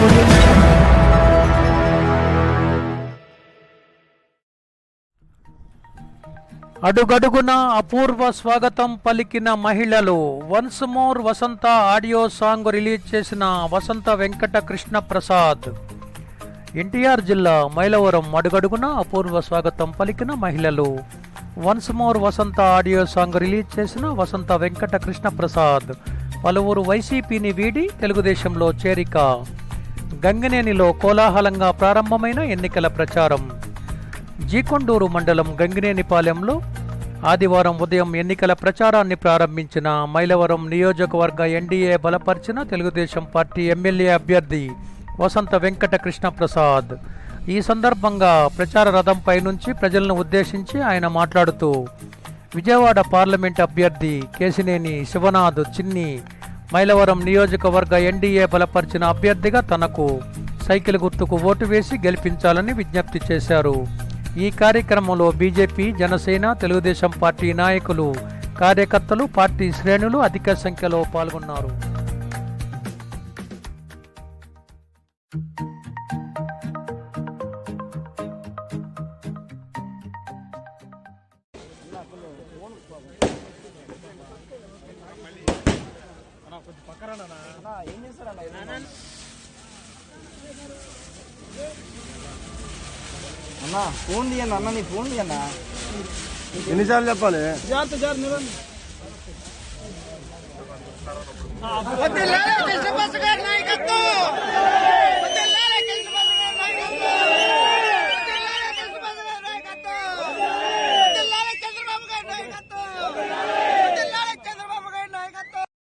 అడుగడుగున అపూర్వ స్వాగతం పలికిన మహిళలు. Once more Vasantha audio song release చేసిన వసంత వెంకట కృష్ణ ప్రసాద్. ఎన్టీఆర్ జిల్లా మైలవరం అడుగడుగున అపూర్వ స్వాగతం పలికిన మహిళలు. Once more Vasantha audio song release చేసిన వసంత వెంకట కృష్ణ ప్రసాద్. పలువురు వైసీపీని వీడి తెలుగుదేశంలో చేరిక. గంగినేనిలో కోలాహలంగా ప్రారంభమైన ఎన్నికల ప్రచారం. జీకొండూరు మండలం గంగినేనిపాలెంలో ఆదివారం ఉదయం ఎన్నికల ప్రచారాన్ని ప్రారంభించిన మైలవరం నియోజకవర్గ ఎన్డీఏ బలపరిచిన తెలుగుదేశం పార్టీ ఎమ్మెల్యే అభ్యర్థి వసంత వెంకట కృష్ణ ప్రసాద్ ఈ సందర్భంగా ప్రచార రథంపై నుంచి ప్రజలను ఉద్దేశించి ఆయన మాట్లాడుతూ విజయవాడ పార్లమెంట్ అభ్యర్థి కేసినేని శివనాథ్ చిన్ని మైలవరం నియోజకవర్గ ఎన్డీఏ బలపరిచిన అభ్యర్థిగా తనకు సైకిల్ గుర్తుకు ఓటు వేసి గెలిపించాలని విజ్ఞప్తి చేశారు. ఈ కార్యక్రమంలో బీజేపీ జనసేన తెలుగుదేశం పార్టీ నాయకులు కార్యకర్తలు పార్టీ శ్రేణులు అధిక సంఖ్యలో పాల్గొన్నారు. అన్నా. ఫోన్ తీయండి అన్న నీ ఫోన్ తీయన్నా ఎన్నిసార్లు చెప్పాలి? నాయకత్వం